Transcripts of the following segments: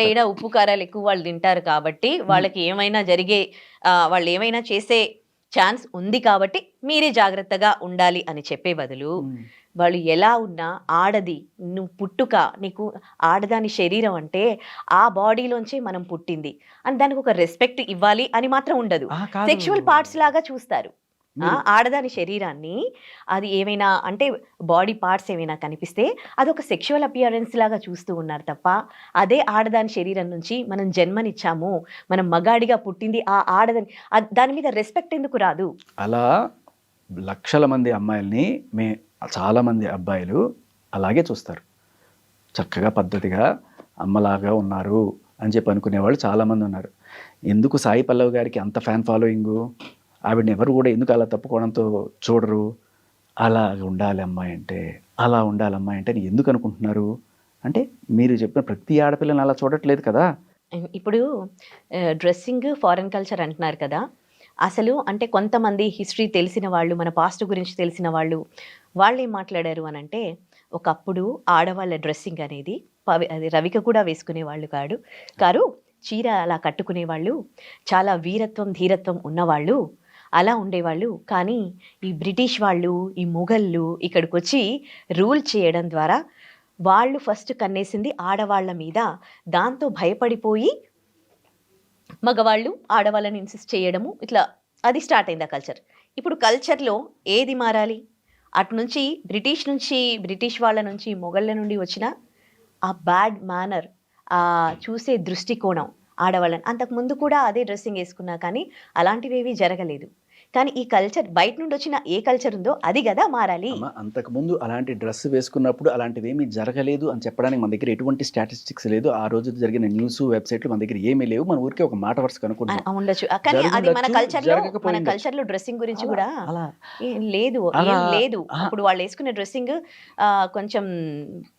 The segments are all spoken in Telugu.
ఎంతైనా ఉప్పు కారాలు ఎక్కువ వాళ్ళు తింటారు కాబట్టి వాళ్ళకి ఏమైనా జరిగే వాళ్ళు ఏమైనా చేసే ఛాన్స్ ఉంది కాబట్టి మీరే జాగ్రత్తగా ఉండాలి అని చెప్పే బదులు. వాళ్ళు ఎలా ఉన్నా ఆడది నువ్వు పుట్టుక నీకు ఆడదాని శరీరం అంటే ఆ బాడీలోంచి మనం పుట్టింది అని దానికి ఒక రెస్పెక్ట్ ఇవ్వాలి అని మాత్రం ఉండదు. సెక్షువల్ పార్ట్స్ లాగా చూస్తారు ఆడదాని శరీరాన్ని అది ఏమైనా అంటే బాడీ పార్ట్స్ ఏమైనా కనిపిస్తే అది ఒక సెక్షువల్ అపియరెన్స్ లాగా చూస్తూ ఉన్నారు తప్ప అదే ఆడదాని శరీరం నుంచి మనం జన్మనిచ్చాము మనం మగాడిగా పుట్టింది ఆ ఆడదాని దాని మీద రెస్పెక్ట్ ఎందుకు రాదు? అలా లక్షల మంది అమ్మాయిల్ని మే చాలా మంది అబ్బాయిలు అలాగే చూస్తారు. చక్కగా పద్ధతిగా అమ్మలాగా ఉన్నారు అని చెప్పి అనుకునేవాళ్ళు చాలామంది ఉన్నారు. ఎందుకు సాయి పల్లవి గారికి అంత ఫ్యాన్ ఫాలోయింగు ఆవిడని ఎవరు కూడా ఎందుకు అలా తప్పుకోవడంతో చూడరు. అలా ఉండాలి అమ్మాయి అంటే అలా ఉండాలి అమ్మాయి అంటే అని ఎందుకు అనుకుంటున్నారు? అంటే మీరు చెప్పిన ప్రతి ఆడపిల్లని అలా చూడట్లేదు కదా? ఇప్పుడు డ్రెస్సింగ్ ఫారెన్ కల్చర్ అంటున్నారు కదా. అసలు అంటే కొంతమంది హిస్టరీ తెలిసిన వాళ్ళు మన పాస్ట్ గురించి తెలిసిన వాళ్ళు వాళ్ళు ఏం మాట్లాడారు అని అంటే ఒకప్పుడు ఆడవాళ్ళ డ్రెస్సింగ్ అనేది పవి అది రవిక కూడా వేసుకునే వాళ్ళు కాడు కారు చీర అలా కట్టుకునే వాళ్ళు చాలా వీరత్వం ధీరత్వం ఉన్నవాళ్ళు అలా ఉండేవాళ్ళు. కానీ ఈ బ్రిటిష్ వాళ్ళు ఈ మొఘళ్ళు ఇక్కడికి వచ్చి రూల్ చేయడం ద్వారా వాళ్ళు ఫస్ట్ కన్నేసింది ఆడవాళ్ళ మీద. దాంతో భయపడిపోయి మగవాళ్ళు ఆడవాళ్ళని ఇన్సిస్ట్ చేయడము. ఇట్లా అది స్టార్ట్ అయింది ఆ కల్చర్. ఇప్పుడు కల్చర్లో ఏది మారాలి? అటు నుంచి బ్రిటిష్ నుంచి బ్రిటిష్ వాళ్ళ నుంచి మొఘళ్ళ నుండి వచ్చిన ఆ బ్యాడ్ మేనర్ ఆ చూసే దృష్టికోణం ఆడవాళ్ళని. అంతకు ముందు కూడా అదే డ్రెస్సింగ్ వేసుకున్నా కానీ అలాంటివి జరగలేదు. కానీ ఈ కల్చర్ బయట నుండి వచ్చిన ఏ కల్చర్ ఉందో అది కదా మారాలి. అంతకుముందు అలాంటి డ్రెస్ వేసుకున్నప్పుడు అలాంటివి ఏమీ జరగలేదు అని చెప్పడానికి మన దగ్గర ఎటువంటి స్టాటిస్టిక్స్ లేదు. ఆ రోజు జరిగిన న్యూస్ వెబ్సైట్లు మన దగ్గర ఏమీ లేవు. మన ఊరికే ఒక మాట వరుస కనుక్కుంటాం ఉండొచ్చు. కానీ అది మన కల్చర్లో మన. కల్చర్లో డ్రెస్సింగ్ గురించి కూడా లేదు లేదు. అప్పుడు వాళ్ళు వేసుకునే డ్రెస్సింగ్ కొంచెం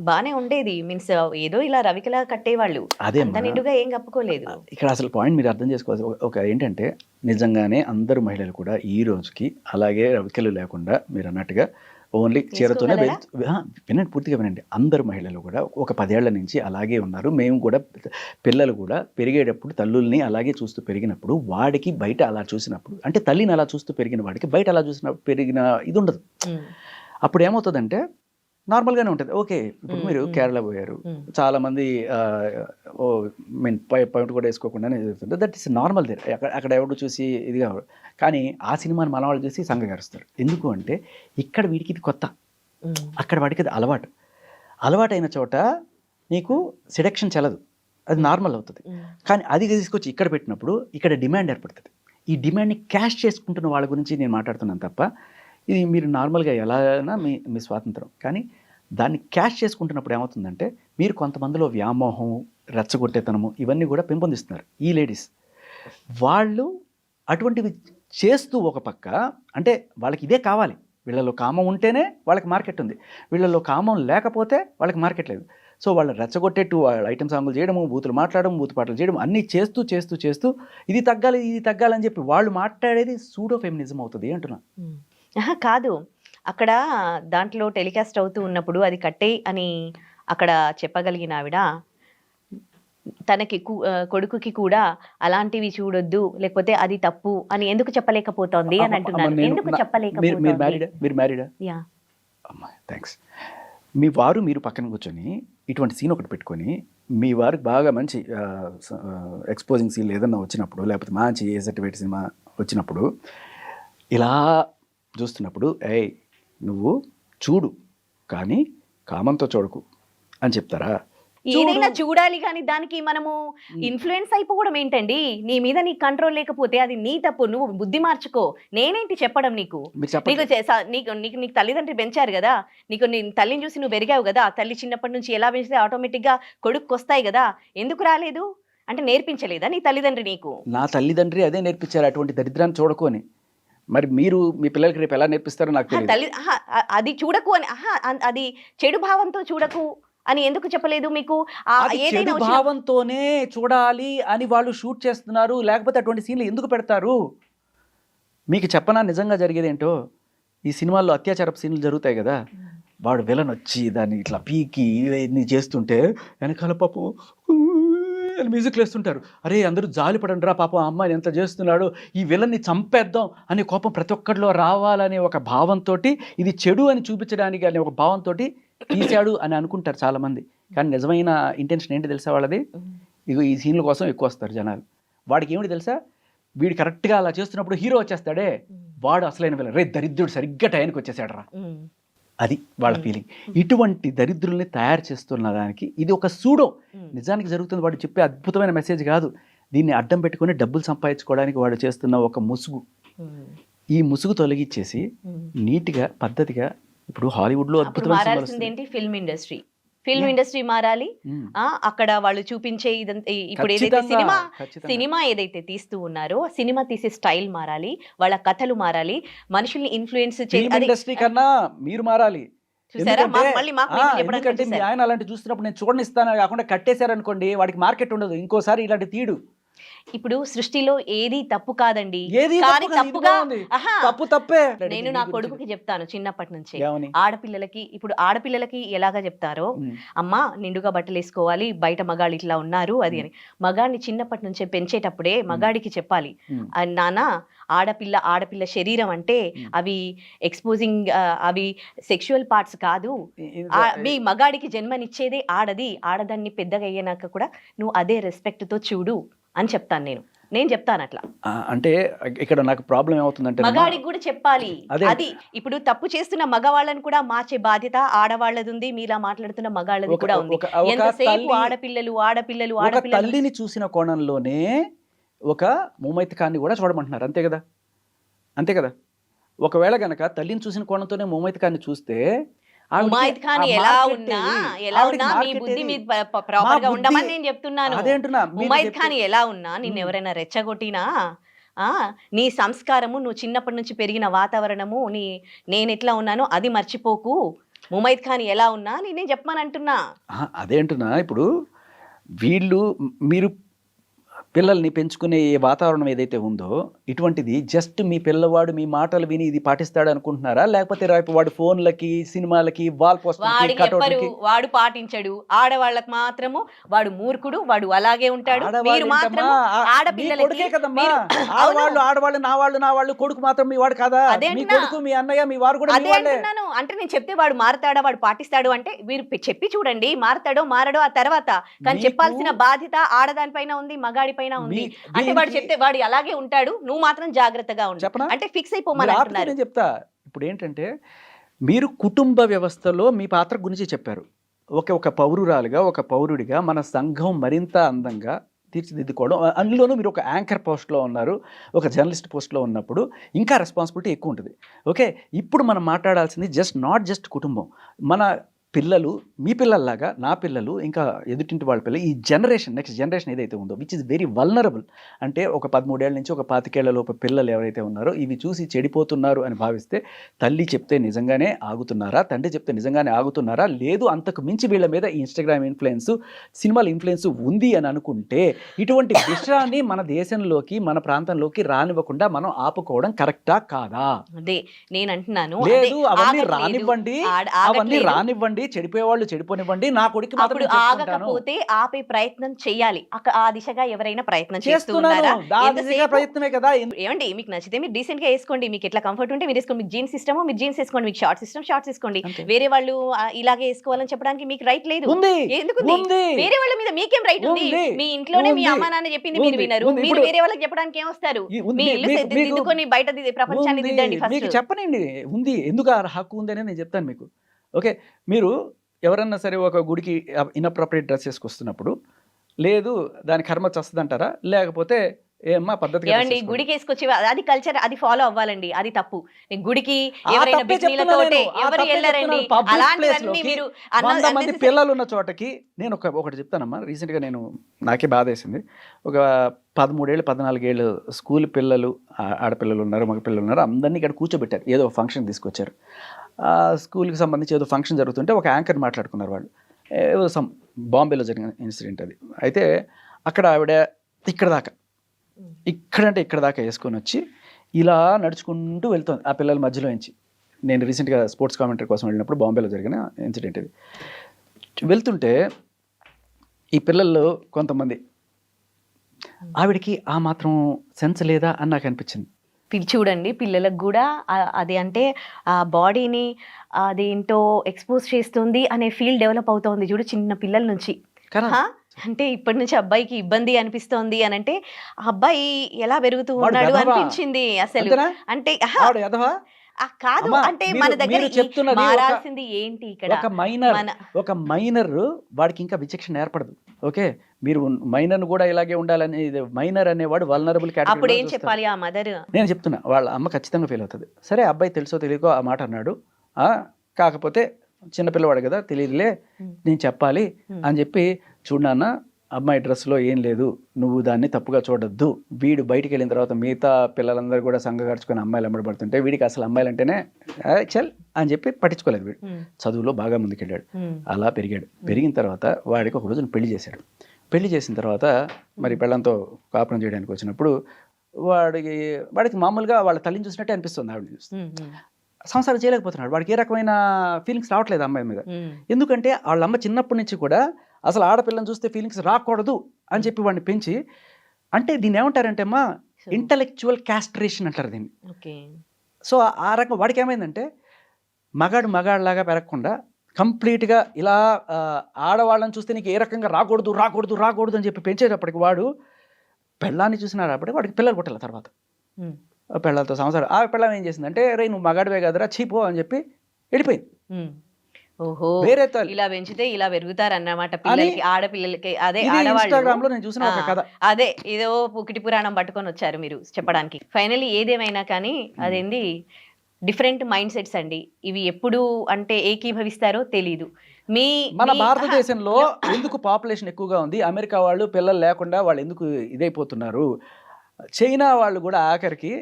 బానే ఉండేది. మీన్స్ ఏదో ఇలా రవికలా కట్టేవాళ్ళు. అదే అంత. నిండుగా ఏం కప్పుకోలేదు. ఇక్కడ అసలు పాయింట్ మీరు అర్థం చేసుకోవాలి ఒక ఏంటంటే నిజంగానే అందరు మహిళలు కూడా ఈ రోజుకి అలాగే రవికెలు లేకుండా మీరు అన్నట్టుగా ఓన్లీ చీరతోనే వినండి పూర్తిగా వినండి. అందరు మహిళలు కూడా ఒక పదేళ్ళ నుంచి అలాగే ఉన్నారు. మేము కూడా పిల్లలు కూడా పెరిగేటప్పుడు తల్లుల్ని అలాగే చూస్తూ పెరిగినప్పుడు వాడికి బయట అలా చూసినప్పుడు అంటే తల్లిని అలా చూస్తూ పెరిగిన వాడికి బయట అలా చూసిన పెరిగిన ఇది ఉండదు. అప్పుడు ఏమవుతుందంటే నార్మల్గానే ఉంటుంది. ఓకే ఇప్పుడు మీరు. కేరళ పోయారు. ఉమ్, చాలా మంది ఆ, ఓ మీన్ పాయింట్ కూడా వేసుకోకుండానే జరుగుతుంది దట్ ఇస్ నార్మల్ దేర్ అక్కడ అక్కడ ఎవడు చూసి ఇదిగా కానీ ఆ సినిమాని మన వాళ్ళు చూసి సంఘగారుస్తారు ఎందుకు అంటే ఇక్కడ వీడికి ఇది కొత్త. అక్కడ వాడికి అది అలవాటు. అలవాటైన చోట నీకు సెడక్షన్ చెల్లదు. అది నార్మల్ అవుతుంది. కానీ అది తీసుకొచ్చి ఇక్కడ పెట్టినప్పుడు ఇక్కడ డిమాండ్ ఏర్పడుతుంది. ఈ డిమాండ్ని క్యాష్ చేసుకుంటున్న వాళ్ళ గురించి నేను మాట్లాడుతున్నాను తప్ప ఇది మీరు నార్మల్గా ఎలా మీ మీ స్వాతంత్రం. కానీ దాన్ని క్యాష్ చేసుకుంటున్నప్పుడు ఏమవుతుందంటే మీరు కొంతమందిలో వ్యామోహం రెచ్చగొట్టేతనము ఇవన్నీ కూడా పెంపొందిస్తున్నారు ఈ లేడీస్. వాళ్ళు అటువంటివి చేస్తూ ఒక పక్క అంటే వాళ్ళకి ఇదే కావాలి. వీళ్ళలో కామం ఉంటేనే వాళ్ళకి మార్కెట్ ఉంది. వీళ్ళలో కామం లేకపోతే వాళ్ళకి మార్కెట్ లేదు. సో వాళ్ళు రెచ్చగొట్టేట్టు వాళ్ళ ఐటమ్ సాంగులు చేయడము బూతులు మాట్లాడడం బూతు పాటలు చేయడం అన్నీ చేస్తూ చేస్తూ చేస్తూ ఇది తగ్గాలి ఇది తగ్గాలని చెప్పి వాళ్ళు మాట్లాడేది సూడో ఫెమినిజం అవుతుంది అంటున్నా. కాదు. అక్కడ దాంట్లో టెలికాస్ట్ అవుతూ ఉన్నప్పుడు అది కట్టేయి అని అక్కడ చెప్పగలిగిన ఆవిడ తనకి కొడుకుకి కూడా అలాంటివి చూడొద్దు లేకపోతే అది తప్పు అని ఎందుకు చెప్పలేకపోతోంది అని అమ్మ, అంటున్నారు. అమ్మ, నేను- ఎందుకు చెప్పలేకపోతుంది? యా థ్యాంక్స్ మీ వారు మీరు పక్కన కూర్చొని ఇటువంటి సీన్ ఒకటి పెట్టుకొని మీ వారికి బాగా మంచి ఎక్స్పోజింగ్ సీన్ ఏదన్నా వచ్చినప్పుడు లేకపోతే మంచి ఏ సర్టిఫికేట్ సినిమా వచ్చినప్పుడు ఇలా చూస్తున్నప్పుడు ఏయ్ నువ్వు చూడు కానీ కామంతో చూడకు అని చెప్తారా? ఏదైనా చూడాలి కానీ దానికి మనము ఇన్ఫ్లుయెన్స్ అయిపోవడం ఏంటండి? నీ మీద నీకు కంట్రోల్ లేకపోతే అది నీ తప్పు నువ్వు బుద్ధి మార్చుకో. నేనేంటి చెప్పడం నీకు? నీకు నీకు నీకు నీకు తల్లిదండ్రులు పెంచారు కదా? నీకు నీ తల్లిని చూసి నువ్వు పెరిగావు కదా? తల్లి చిన్నప్పటి నుంచి ఎలా పెంచితే ఆటోమేటిక్గా కొడుకు వస్తాయి కదా? ఎందుకు రాలేదు? అంటే నేర్పించలేదా నీ తల్లిదండ్రి నీకు? నా తల్లిదండ్రి అదే నేర్పించారు అటువంటి దరిద్రాన్ని చూడకు అని. మరి మీరు మీ పిల్లలకి రేపు ఎలా నేర్పిస్తారో నాకు తెలియదు తల్లి ఆహా, అది చూడకు అని ఆహా అన్- అది చెడు భావంతో చూడకు అని ఎందుకు చెప్పలేదు మీకు? ఆ అది ఏదైనా వచ్చిన- భావంతోనే చూడాలి అని వాళ్ళు షూట్ చేస్తున్నారు లేకపోతే అటువంటి సీన్లు ఎందుకు పెడతారు? మీకు చెప్పనా నిజంగా జరిగేది ఏంటో? ఈ సినిమాల్లో అత్యాచారపు సీన్లు జరుగుతాయి కదా వాడు విలన్ వచ్చి దాన్ని ఇట్లా పీకి ఇవన్నీ చేస్తుంటే వెనకాల పాపం మ్యూజిక్ వేస్తుంటారు. అరే అందరూ జాలి పడండి రా పాపం అమ్మాయిని ఎంత చేస్తున్నాడో ఈ విలన్ని చంపేద్దాం అనే కోపం ప్రతి ఒక్కరిలో రావాలనే ఒక భావంతో ఇది చెడు అని చూపించడానికి అనే ఒక భావంతో తీశాడు అని అనుకుంటారు చాలామంది. కానీ నిజమైన ఇంటెన్షన్ ఏంటి తెలుసా వాళ్ళది? ఇగో ఈ సీన్ల కోసం ఎక్కువ వస్తారు జనాలు. వాడికి ఏమిటి తెలుసా? వీడు కరెక్ట్గా అలా చేస్తున్నప్పుడు హీరో వచ్చేస్తాడే. వాడు అసలైన విలన్ రే దరిద్రుడు సరిగ్గా టైంకి వచ్చేసాడు రా. అది వాళ్ళ ఫీలింగ్. ఇటువంటి దరిద్రుల్ని తయారు చేస్తున్న దానికి ఇది ఒక సూడో. నిజానికి జరుగుతుంది వాడు చెప్పే అద్భుతమైన మెసేజ్ కాదు. దీన్ని అడ్డం పెట్టుకొని డబ్బులు సంపాదించుకోవడానికి వాడు చేస్తున్న ఒక ముసుగు. ఈ ముసుగు తొలగించేసి. నీట్గా పద్ధతిగా ఇప్పుడు హాలీవుడ్లో అద్భుతమైన ఫిల్మ్ ఇండస్ట్రీ. ఫిల్మ్. ఇండస్ట్రీ మారాలి. ఆ అక్కడ వాళ్ళు చూపించే ఇదంతా ఇప్పుడు ఏదైతే సినిమా. సినిమా ఏదైతే తీస్తూ ఉన్నారో సినిమా తీసే స్టైల్ మారాలి వాళ్ళ కథలు మారాలి మనుషుల్ని ఇన్ఫ్లుయెన్స్ ఇండస్ట్రీ కన్నా మీరు మారాలి ఎందుకంటే- మీ. ఆయన అలాంటి చూస్తున్నప్పుడు నేను చూడనిస్తాను కాకుండా కట్టేశారనుకోండి వాడికి మార్కెట్ ఉండదు ఇంకోసారి ఇలాంటి తీడు ఇప్పుడు సృష్టిలో ఏది తప్పు కాదండి. కానీ తప్పు తప్పుగా తప్పు తప్పే. నేను నా కొడుకుకి చెప్తాను చిన్నప్పటి నుంచి. ఆడపిల్లలకి ఇప్పుడు ఆడపిల్లలకి ఎలాగా చెప్తారో. అమ్మ నిండుగా బట్టలు వేసుకోవాలి బయట మగాళ్ళు ఇట్లా ఉన్నారు అది అని. మగాడిని చిన్నప్పటి నుంచే పెంచేటప్పుడే మగాడికి చెప్పాలి. నాన్న ఆడపిల్ల ఆడపిల్ల శరీరం అంటే. అవి ఎక్స్పోజింగ్ అవి సెక్షువల్ పార్ట్స్ కాదు. మీ మగాడికి జన్మనిచ్చేదే ఆడది. ఆడదాన్ని పెద్దగా అయ్యాక కూడా నువ్వు అదే రెస్పెక్ట్తో చూడు. అని చెప్తాను నేను. నేను చెప్తాను అట్లా. అంటే ఇక్కడ నాకు ప్రాబ్లం ఏమవుతుందంటే మగాడికి కూడా చెప్పాలి. అదే. ఇప్పుడు తప్పు చేస్తున్న మగవాళ్ళని కూడా మార్చే బాధ్యత ఆడవాళ్ళది ఉంది మీలా మాట్లాడుతున్న మగాళ్ళది కూడా ఉంది. ఎంతసేపు ఆడపిల్లలు ఆడపిల్లలు ఆడపిల్లలు తల్లిని చూసిన కోణంలోనే ఒక ముమైత్ ఖాన్ని కూడా చూడమంటున్నారు. అంతే కదా? అంతే కదా? ఒకవేళ గనక తల్లిని చూసిన కోణంతోనే ముమైత్ ఖాన్ని చూస్తే ఉమాయిద్ ఖాన్ ఎలా ఉన్నా? ఎలా ఉన్నా మీ బుద్ధి ప్రాపర్గా ఉండమని నేను చెప్తున్నాను. ఖాన్ ఎలా ఉన్నా నిన్ను. ఎవరైనా రెచ్చగొట్టినా ఆ నీ సంస్కారము నువ్వు చిన్నప్పటి నుంచి పెరిగిన వాతావరణము నీ నేను ఎట్లా ఉన్నానో అది మర్చిపోకు. ముమైద్ ఖాన్ ఎలా ఉన్నా నేనే చెప్పమని అంటున్నా. ఆహా, అదే అంటున్నా. ఇప్పుడు వీళ్ళు మీరు పిల్లల్ని పెంచుకునే ఏ వాతావరణం ఏదైతే ఉందో ఇటువంటిది జస్ట్ మీ పిల్లవాడు మీ మాటలు విని ఇది పాటిస్తాడు అనుకుంటున్నారా? లేకపోతే రేపు వాడు ఫోన్లకి సినిమాలకి వాల్ పోస్టర్కి వాడు పాటించడు. ఆడవాళ్ళకి మాత్రము వాడు మూర్ఖుడు వాడు అలాగే ఉంటాడు. ఆడవాళ్ళు మీరు మాత్రం ఆడపిల్లలకి కదమ్మా. ఆడవాళ్ళు ఆడవాళ్ళు నా వాళ్ళు నా వాళ్ళు కొడుకు మాత్రం మీ వాడు కాదా? మీ. కొడుకు మీ అన్నయ్య మీ వారు కూడా అంటున్నాను. అంటే నేను చెప్తే వాడు మారతాడా వాడు పాటిస్తాడు అంటే మీరు చెప్పి చూడండి. మారతాడో మారడో ఆ తర్వాత. కానీ చెప్పాల్సిన బాధ్యత ఆడదాని పైన ఉంది మగాడి పైన ఉంది. అంటే వాడు చెప్తే వాడు అలాగే ఉంటాడు నువ్వు మాత్రం జాగ్రత్తగా ఉండు? అంటే ఫిక్స్ అయిపోమని అంటున్నారు. చెప్తా. ఇప్పుడు ఏంటంటే మీరు కుటుంబ వ్యవస్థలో మీ పాత్ర గురించి చెప్పారు. ఒక ఒక పౌరురాలుగా ఒక పౌరుడిగా మన సంఘం మరింత అందంగా తీర్చిదిద్దుకోవడం. అందులోనూ మీరు ఒక యాంకర్ పోస్ట్లో ఉన్నారు ఒక జర్నలిస్ట్ పోస్ట్లో ఉన్నప్పుడు ఇంకా రెస్పాన్సిబిలిటీ ఎక్కువ ఉంటుంది. ఓకే? ఇప్పుడు మనం మాట్లాడాల్సింది జస్ట్ నాట్ జస్ట్ కుటుంబం. మన పిల్లలు మీ పిల్లల్లాగా నా పిల్లలు ఇంకా ఎదుటింటి వాళ్ళ పిల్లలు ఈ జనరేషన్ నెక్స్ట్ జనరేషన్ ఏదైతే ఉందో విచ్ ఇస్ వెరీ వల్నరబుల్ అంటే ఒక పదమూడేళ్ళ నుంచి ఒక పాతికేళ్ళ లోపు పిల్లలు ఎవరైతే ఉన్నారో ఇవి చూసి చెడిపోతున్నారు అని భావిస్తే తల్లి చెప్తే నిజంగానే ఆగుతున్నారా తండ్రి చెప్తే నిజంగానే ఆగుతున్నారా లేదు అంతకు మించి వీళ్ళ మీద ఈ ఇన్స్టాగ్రామ్ ఇన్ఫ్లుయెన్స్ సినిమాల ఇన్ఫ్లుయెన్స్ ఉంది అని అనుకుంటే ఇటువంటి విషయాన్ని మన దేశంలోకి మన ప్రాంతంలోకి రానివ్వకుండా మనం ఆపుకోవడం కరెక్టా కాదా అదే నేను అంటున్నాను లేదు అవన్నీ. రానివ్వండి అవన్నీ ఆగట్లేదు. రానివ్వండి చెడిపోయే వాళ్ళు చెడిపోనివ్వండి నా కొడుకు అప్పుడు. ఆగకపోతే ఆపే ప్రయత్నం చేయాలి ఆ దిశగా ఎవరైనా ప్రయత్నం చేస్తూ చేస్తున్నాను ఉన్నారా దా దిశగా ఎంతసేపు- ప్రయత్నమే కదా ఏమండి మీకు నచ్చితే మీరు డీసెంట్గా వేసుకోండి మీకు ఎట్లా కంఫర్ట్ ఉంటే మీరు వేసుకోండి మీకు జీన్స్ ఇష్టమో మీరు జీన్స్ వేసుకోండి మీకు షార్ట్స్ ఇష్టం షార్ట్స్ వేసుకోండి. వేరే వాళ్ళు ఇలాగే వేసుకోవాలని చెప్పడానికి మీకు రైట్ లేదు ఉంది ఎందుకు ఉంది? ఉంది వేరే వాళ్ళ మీద మీకేం రైట్ ఉంది ఉంది. మీ ఇంట్లోనే మీ ఉంది. అమ్మా నాన్న చెప్పింది మీరు ఉంది. వినరు ఉంది. మీరు వేరే వాళ్ళకి చెప్పడానికి ఏం వస్తారు ఉంది. మీ ఇల్లు దిద్దుకొని బయట ప్రపంచాన్ని ఉంది. దిద్దండి మీకు ఫస్ట్ చెప్పనండి ఉంది ఎందుకు హక్కు ఉందని నేను చెప్తాను మీకు ఓకే మీరు ఎవరన్నా సరే ఒక గుడికి ఇన్అప్రోప్రియేట్ డ్రెస్ వేసుకొస్తున్నప్పుడు లేదు దాని కర్మ చస్తుందంటారా? లేకపోతే ఏమ్మా పద్ధతిగా dress ఏమండి. గుడికి వేసుకొచ్చి అది కల్చర్ అది ఫాలో అవ్వాలండి అది తప్పు. గుడికి ఎవరైనా ఎవరు వెళ్ళారండి. అలాంటివన్నీ మీరు మంది పిల్లలు ఉన్న చోటకి నేను ఒక ఒకటి చెప్తానమ్మా. రీసెంట్గా నేను నాకే బాధ వేసింది ఒక పదమూడేళ్ళు పద్నాలుగేళ్ళు స్కూల్ పిల్లలు ఆడపిల్లలు ఉన్నారు మగ పిల్లలు ఉన్నారు అందరినీ ఇక్కడ కూర్చోబెట్టారు. ఏదో ఫంక్షన్ తీసుకొచ్చారు. స్కూల్కి సంబంధించి ఏదో ఫంక్షన్ జరుగుతుంటే ఒక యాంకర్ మాట్లాడుకున్నారు వాళ్ళు. ఏదో సమ్ బాంబేలో జరిగిన ఇన్సిడెంట్ అది. అయితే అక్కడ ఆవిడ ఇక్కడ దాకా ఇక్కడంటే ఇక్కడ దాకా వేసుకొని వచ్చి ఇలా నడుచుకుంటూ వెళ్తుంది. ఆ పిల్లల మధ్యలో నుంచి. నేను రీసెంట్గా స్పోర్ట్స్ కామెంటరీ కోసం వెళ్ళినప్పుడు బాంబేలో జరిగిన ఇన్సిడెంట్ ఇది. వెళ్తుంటే ఈ పిల్లల్లో కొంతమంది ఆవిడకి ఆ మాత్రం సెన్స్ లేదా? అని నాకు అనిపించింది. చూడండి పిల్లలకు కూడా అది అంటే ఆ బాడీని అదేంటో ఎక్స్పోజ్ చేస్తుంది అనే ఫీల్ డెవలప్ అవుతోంది చూడు చిన్న పిల్లల నుంచి? అంటే ఇప్పటి నుంచి అబ్బాయికి ఇబ్బంది అనిపిస్తోంది అని అంటే ఆ అబ్బాయి ఎలా పెరుగుతూ ఉన్నాడు? అనిపించింది అసలు? అంటే కాదు. అంటే మన దగ్గర మారాల్సింది ఏంటి ఇక్కడ? ఒక మైనర్. మన ఒక మైనర్ వాడికి ఇంకా విచక్షణ ఏర్పడదు. ఓకే? మీరు మైనర్ కూడా ఇలాగే ఉండాలని మైనర్ అనేవాడు వల్నరబుల్ అప్పుడు ఏం చెప్పాలి ఆ మదర్ నేను చెప్తున్నా వాళ్ళ అమ్మ ఖచ్చితంగా ఫీల్ అవుతుంది. సరే అబ్బాయి తెలుసో తెలియకో ఆ మాట అన్నాడు. కాకపోతే చిన్నపిల్లవాడు కదా తెలియదులే నేను చెప్పాలి అని చెప్పి చూడు నాన్న అమ్మాయి డ్రెస్లో ఏం లేదు నువ్వు దాన్ని తప్పుగా చూడొద్దు. వీడు బయటికి వెళ్ళిన తర్వాత మిగతా పిల్లలందరూ కూడా సంఘగడుచుకొని అమ్మాయిలు అమ్మడబడుతుంటే వీడికి అసలు అమ్మాయిలు అంటేనే "ఆ, చల్ అని చెప్పి పట్టించుకోలేదు వీడు. చదువులో బాగా ముందుకెళ్ళాడు. అలా పెరిగాడు. పెరిగిన తర్వాత వాడికి ఒక రోజున పెళ్ళి చేశాడు. పెళ్ళి చేసిన తర్వాత మరి పెళ్ళంతో కాపురం చేయడానికి వచ్చినప్పుడు వాడికి వాడికి మామూలుగా వాళ్ళ తల్లిని చూసినట్టే అనిపిస్తుంది ఆవిడ చూస్తే. సంసారం చేయలేకపోతున్నాడు. వాడికి ఏ రకమైన ఫీలింగ్స్ రావట్లేదు అమ్మాయి మీద. ఎందుకంటే వాళ్ళ అమ్మ చిన్నప్పటి నుంచి కూడా అసలు ఆడపిల్లని చూస్తే ఫీలింగ్స్ రాకూడదు అని చెప్పి వాడిని పెంచి అంటే దీన్ని ఏమంటారంటే అమ్మా ఇంటలెక్చువల్ క్యాస్ట్రేషన్ అంటారు దీన్ని. ఓకే. సో ఆ రకం వాడికి ఏమైందంటే మగాడు మగాడిలాగా పెరగకుండా కంప్లీట్గా ఇలా ఆడవాళ్ళని చూస్తే నీకు ఏ రకంగా రాకూడదు రాకూడదు రాకూడదు అని చెప్పి పెంచేటప్పటికి వాడు పెళ్ళాన్ని చూసినాడప్పటికి వాడికి పిల్లలు పుట్టాల తర్వాత. ఆ పిల్లలతో సంవత్సరం ఆ పిల్లం ఏం చేసిందంటే రే నువ్వు మగాడివే కదరా చీపో అని చెప్పి వెళ్ళిపోయింది. ఓహో వేరే ఇలా పెంచితే ఇలా పెరుగుతారు అన్నమాట పిల్లలకి ఆడపిల్లలకి. అదే ఇన్స్టాగ్రామ్లో నేను చూసిన ఒక ఆ, కథ. అదే ఏదో పుకిటి పురాణం పట్టుకొని వచ్చారు మీరు చెప్పడానికి. ఫైనలీ ఏదేమైనా కానీ అదేంది? డిఫరెంట్ మైండ్ సెట్స్ అండి. ఇవి ఎప్పుడు అంటే ఏకీభవిస్తారో తెలీదు. మీ మన భారతదేశంలో ఎందుకు పాపులేషన్ ఎక్కువగా ఉంది? అమెరికా వాళ్ళు పిల్లలు లేకుండా వాళ్ళు ఎందుకు ఇదైపోతున్నారు? చైనా వాళ్ళు కూడా ఆఖరికి.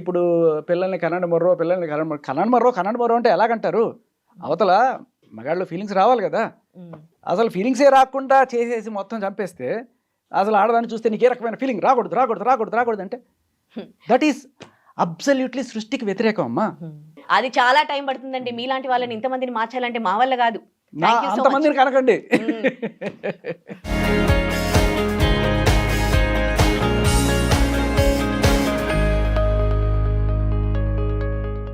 ఇప్పుడు పిల్లల్ని కన్నడ మొర్రో పిల్లల్ని కన్నడ మొర్రో కన్నడ మొర్రో కన్నడ మొర్రో అంటే ఎలాగంటారు? అవతల మగాళ్ళు ఫీలింగ్స్ రావాలి కదా. అసలు ఫీలింగ్సే రాకుండా చేసేసి మొత్తం చంపేస్తే అసలు ఆడదాన్ని చూస్తే నీకు ఏ రకమైన ఫీలింగ్? రాకూడదు రాకూడదు రాకూడదు రాకూడదు అంటే దట్ ఈస్ అబ్సల్యూట్లీ సృష్టికి వ్యతిరేకం అమ్మా. అది చాలా టైం పడుతుందండి మీలాంటి వాళ్ళని ఇంతమందిని మార్చాలంటే మా వల్ల కాదు. అంతమందిని కనకండి.